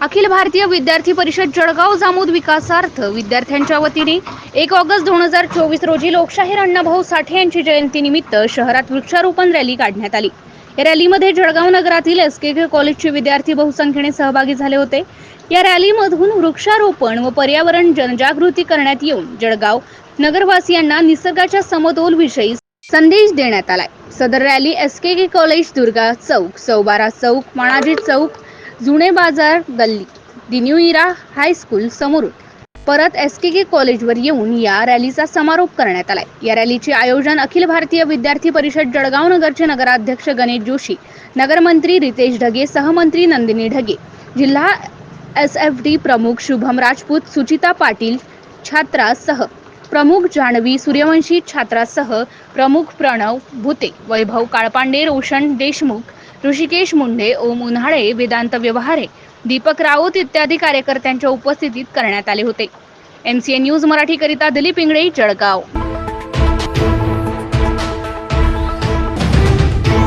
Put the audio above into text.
अखिल भारतीय विद्यार्थी परिषद जळगाव जामोद विकासार्थ विद्यार्थ्यांच्या वतीने एक ऑगस्ट दोन हजार चोवीस रोजी लोकशाहीर अण्णाभाऊ साठे यांची जयंतीनिमित्त शहरात वृक्षारोपण रॅली काढण्यात आली. या रॅलीमध्ये जळगाव नगरातील एस के कॉलेजचे विद्यार्थी बहुसंख्येने सहभागी झाले होते. या रॅलीमधून वृक्षारोपण व पर्यावरण जनजागृती करण्यात येऊन जळगाव नगरवासियांना निसर्गाच्या समतोल विषयी संदेश देण्यात आलाय. सदर rally S K college Durga चौक सौबारा चौक माणाजी चौक जुने बाजार गल्ली. दी न्यू इरा हायस्कूल समोरून. परत एस के के कॉलेजवर येऊन या रॅलीचा समारोप करण्यात आलाय. या रॅलीचे आयोजन अखिल भारतीय विद्यार्थी परिषद जळगाव नगरचे नगराध्यक्ष गणेश जोशी नगरमंत्री रितेश ढगे सहमंत्री नंदिनी ढगे जिल्हा एस एफ डी प्रमुख शुभम राजपूत सुचिता पाटील छात्रासह प्रमुख जान्हवी सूर्यवंशी छात्रासह प्रमुख प्रणव भुते वैभव काळपांडे रोशन देशमुख ऋषिकेश मुंडे ओम उन्हाळे वेदांत व्यवहारे दीपक राऊत इत्यादी कार्यकर्त्यांच्या उपस्थितीत करण्यात आले होते. एम सी न्यूज मराठीकरिता दिलीप इंगळे जळगाव.